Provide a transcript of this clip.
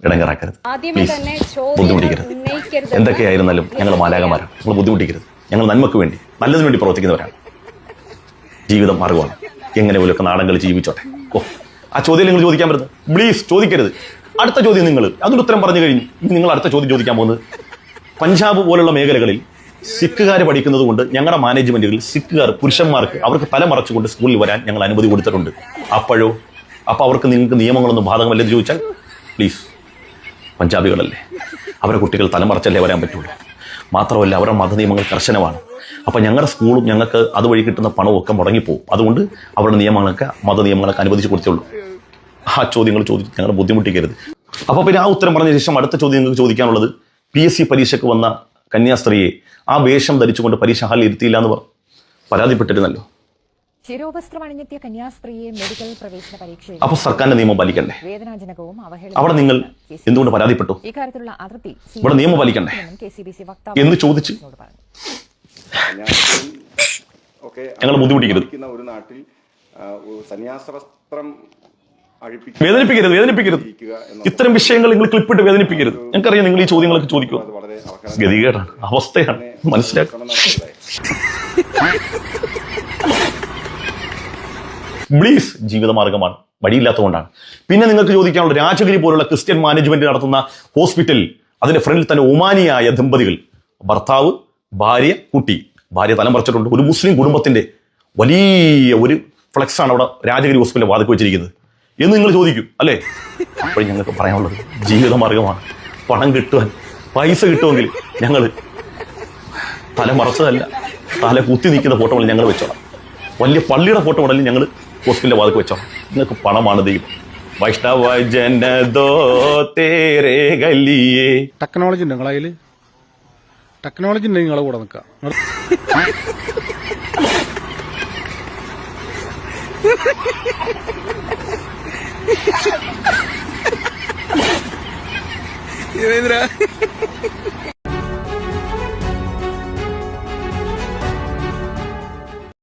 ഇടങ്ങറാക്കരുത്. ബുദ്ധിമുട്ടിക്കരുത്. എന്തൊക്കെയായിരുന്നാലും ഞങ്ങൾ മാലാകമാരാണ് നിങ്ങൾ ബുദ്ധിമുട്ടിക്കരുത്. ഞങ്ങൾ നന്മക്ക് വേണ്ടി നല്ലതിന് വേണ്ടി പ്രവർത്തിക്കുന്നവരാണ്. ജീവിതം മാർഗമാണ് എങ്ങനെ പോലൊക്കെ നാടൻ കളിച്ച് ജീവിച്ചോട്ടെ. ഓ ആ ചോദ്യം നിങ്ങൾ ചോദിക്കാൻ പറ്റുന്നത് പ്ലീസ് ചോദിക്കരുത്. അടുത്ത ചോദ്യം നിങ്ങൾ. അതിന് ഉത്തരം പറഞ്ഞു കഴിഞ്ഞു. ഇനി നിങ്ങൾ അടുത്ത ചോദ്യം ചോദിക്കാൻ പോകുന്നത് പഞ്ചാബ് പോലുള്ള മേഖലകളിൽ സിഖുകാർ പഠിക്കുന്നത് കൊണ്ട് ഞങ്ങളുടെ മാനേജ്മെന്റുകളിൽ സിഖുകാർ പുരുഷന്മാർക്ക് അവർക്ക് തല മറച്ചുകൊണ്ട് സ്കൂളിൽ വരാൻ ഞങ്ങൾ അനുമതി കൊടുത്തിട്ടുണ്ട്. അപ്പോഴോ? അപ്പോൾ അവർക്ക് നിങ്ങൾക്ക് നിയമങ്ങളൊന്നും ബാധകമല്ലെന്ന് ചോദിച്ചാൽ പ്ലീസ് പഞ്ചാബികളല്ലേ? അവരെ കുട്ടികൾ തലമറച്ചല്ലേ വരാൻ പറ്റുള്ളൂ. മാത്രമല്ല അവരുടെ മതനിയമങ്ങൾ കർശനമാണ്. അപ്പം ഞങ്ങളുടെ സ്കൂളും ഞങ്ങൾക്ക് അതുവഴി കിട്ടുന്ന പണവും ഒക്കെ മുടങ്ങിപ്പോവും. അതുകൊണ്ട് അവരുടെ നിയമങ്ങളൊക്കെ മതനിയമങ്ങളൊക്കെ അനുവദിച്ച് കൊടുത്തുള്ളൂ ആ ചോദ്യങ്ങൾ ചോദിച്ച് ഞങ്ങൾ ബുദ്ധിമുട്ടിക്കരുത്. അപ്പോൾ പിന്നെ ആ ഉത്തരം പറഞ്ഞ ശേഷം അടുത്ത ചോദ്യം നിങ്ങൾക്ക് ചോദിക്കാനുള്ളത് പി എസ് സി പരീക്ഷയ്ക്ക് വന്ന കന്യാസ്ത്രീയെ ആ വേഷം ധരിച്ചുകൊണ്ട് പരീക്ഷ ഹാളിൽ ഇരുത്തിയില്ല എന്ന് പറ- പരാതിപ്പെട്ടിരുന്നല്ലോ. കന്യാസ്ത്രീയെ മെഡിക്കൽ പ്രവേശന പരീക്ഷയിൽ അപ്പോൾ സർക്കാരിന്റെ നിയമം പാലിക്കണ്ടേ? വേദനാജനകവും അവിടെ നിങ്ങൾ എന്തുകൊണ്ട് പരാതിപ്പെട്ടു? ഇക്കാര്യത്തിലുള്ള അതിർത്തി ഇവിടെ നിയമം പാലിക്കണ്ടേ? കെ സി ബി സി വക്താവ് എന്ന് ചോദിച്ചു ഞങ്ങൾ ബുദ്ധിമുട്ടിക്കരുത്. ഒരു നാട്ടിൽ ആ, സന്യാസ വസ്ത്രം അഴിപ്പിക്കുക വേദനിപ്പിക്കരുത് വേദനിപ്പിക്കരുത്. ഇത്തരം വിഷയങ്ങൾ നിങ്ങൾ ക്ലിപ്പിട്ട് വേദനിപ്പിക്കരുത്. ഞങ്ങൾക്കറിയാം നിങ്ങൾ ഈ ചോദ്യങ്ങളൊക്കെ ചോദിക്കുക ഗതികേടാണ് അവസ്ഥയാണ് മനസ്സിലാക്കുക പ്ലീസ് ജീവിതമാർഗമാണ്. വഴിയില്ലാത്തതുകൊണ്ടാണ്. പിന്നെ നിങ്ങൾക്ക് ചോദിക്കാനുള്ള രാജഗിരി പോലുള്ള ക്രിസ്ത്യൻ മാനേജ്മെന്റ് നടത്തുന്ന ഹോസ്പിറ്റൽ അതിന്റെ ഫ്രണ്ടിൽ തന്നെ ഒമാനിയായ ദമ്പതികൾ ഭർത്താവ് ഭാര്യ കുട്ടി ഭാര്യ തലം പറിച്ചിട്ടുണ്ട്. ഒരു മുസ്ലിം കുടുംബത്തിന്റെ വലിയ ഒരു ഫ്ലെക്സ് ആണ് അവിടെ രാജഗിരി ഹോസ്പിറ്റലിൽ വാതിക്ക് വെച്ചിരിക്കുന്നത്. എന്ന് നിങ്ങൾ ചോദിക്കും അല്ലേ? അപ്പോഴും ഞങ്ങൾക്ക് പറയാനുള്ളത് ജീവിതമാർഗമാണ്. പണം കിട്ടുവാൻ പൈസ കിട്ടുമെങ്കിൽ ഞങ്ങൾ തല മറച്ചതല്ല തല കുത്തി നിൽക്കുന്ന ഫോട്ടോ ഞങ്ങൾ വെച്ചോളാം. വലിയ പള്ളിയുടെ ഫോട്ടോ മുതൽ ഞങ്ങൾ ഹോസ്പിറ്റലിന്റെ വാതിൽ വെച്ചോ. നിങ്ങൾക്ക് പണമാണ് ദൈവം. വൈഷ്ണവ ജനദോ തേരേ ഗല്ലിയേ ടെക്നോളജി ഉണ്ട് നിങ്ങളെ ടെക്നോളജി ഉണ്ടെങ്കിൽ നിങ്ങളെ കൂടെ നിൽക്കാം.